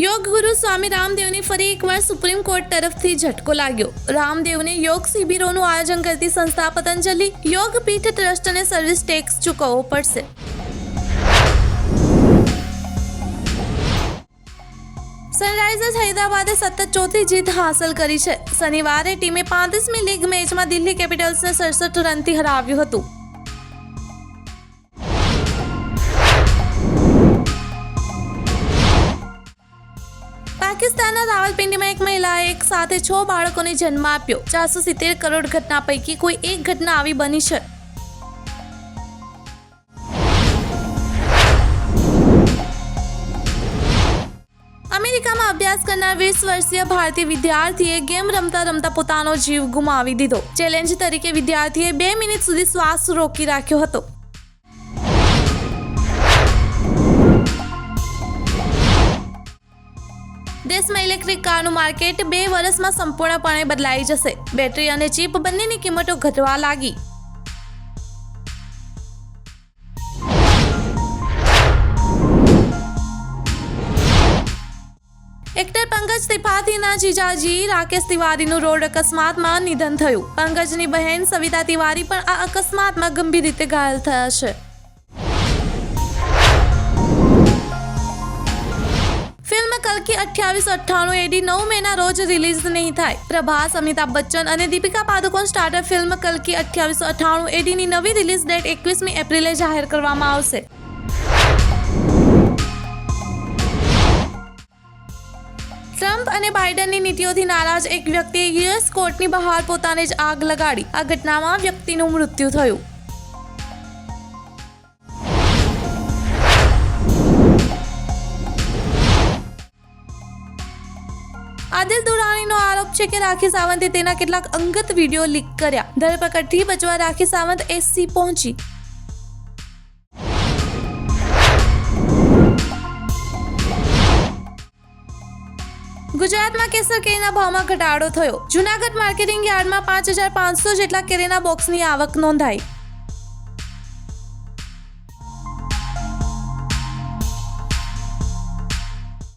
યોગ ગુરુ સ્વામી રામદેવને ફરી એકવાર સુપ્રીમ કોર્ટ તરફથી ઝટકો લાગ્યો. રામદેવને યોગ શિબિરોનું આયોજન કરતી સંસ્થા પતંજલિ યોગ પીઠ ટ્રસ્ટને સર્વિસ ટેક્સ ચૂકવવો પડશે. સનરાઇઝર્સ હૈદરાબાદે સતત ચોથી જીત હાંસલ કરી છે. શનિવારે ટીમે પાંત્રીસમી લીગ મેચમાં દિલ્હી કેપિટલ્સને સડસઠ રનથી હરાવ્યું હતું. પાકિસ્તાનના રાવલપિંડીમાં એક મહિલાએ એક સાથે છ બાળકોને જન્મ આપ્યો. ચારસો સિત્તેર કરોડ ઘટના પૈકી કોઈ એક ઘટના આવી બની છે. અમેરિકામાં અભ્યાસ કરનાર વીસ વર્ષીય ભારતીય વિદ્યાર્થીએ ગેમ રમતા રમતા પોતાનો જીવ ગુમાવી દીધો. ચેલેન્જ તરીકે વિદ્યાર્થીએ બે મિનિટ સુધી શ્વાસ રોકી રાખ્યો હતો. દેશમાં ઇલેક્ટ્રિક કારનું માર્કેટ બે વર્ષમાં સંપૂર્ણપણે બદલાઈ જશે. બેટરી અને ચીપ બંનેની કિંમતો ઘટવા લાગી. એક્ટર પંકજ ત્રિપાઠીના જીજાજી રાકેશ તિવારીનું રોડ અકસ્માતમાં નિધન થયું. પંકજની બહેન સવિતા તિવારી પણ આ અકસ્માતમાં ગંભીર રીતે ઘાયલ થયા છે. અઠ્યાવીસ, અઠ્ઠાણું એડી નવ મેના રોજ રિલીઝ નહીં થાય. પ્રભાસ, અમિતાભ બચ્ચન અને દીપિકા પાદુકોણ સ્ટાર્ટર ફિલ્મ કલકી અઠ્યાવીસ, અઠ્ઠાણું એડીની નવી રિલીઝ ડેટ એકવીસમી એપ્રિલે જાહેર કરવામાં આવશે. ટ્રમ્પ અને બાઇડનની નીતિઓથી નારાજ એક વ્યક્તિએ યુએસ કોર્ટની બહાર પોતાને જ આગ લગાડી. આ ઘટનામાં વ્યક્તિનું મૃત્યુ થયું. આદિલ દુરાણીનો આરોપ છે કે રાખી સાવંતે તેના કેટલાક અંગત વીડિયો લીક કર્યા. ધરપકડથી બચવા રાખી સાવંત એસસી પહોંચી. ગુજરાતમાં કેસર કેરીના ભાવમાં ઘટાડો થયો. જુનાગઢ માર્કેટિંગ યાર્ડમાં પાંચ હજાર પાંચસો જેટલા કેરીના બોક્સની આવક નોંધાઈ.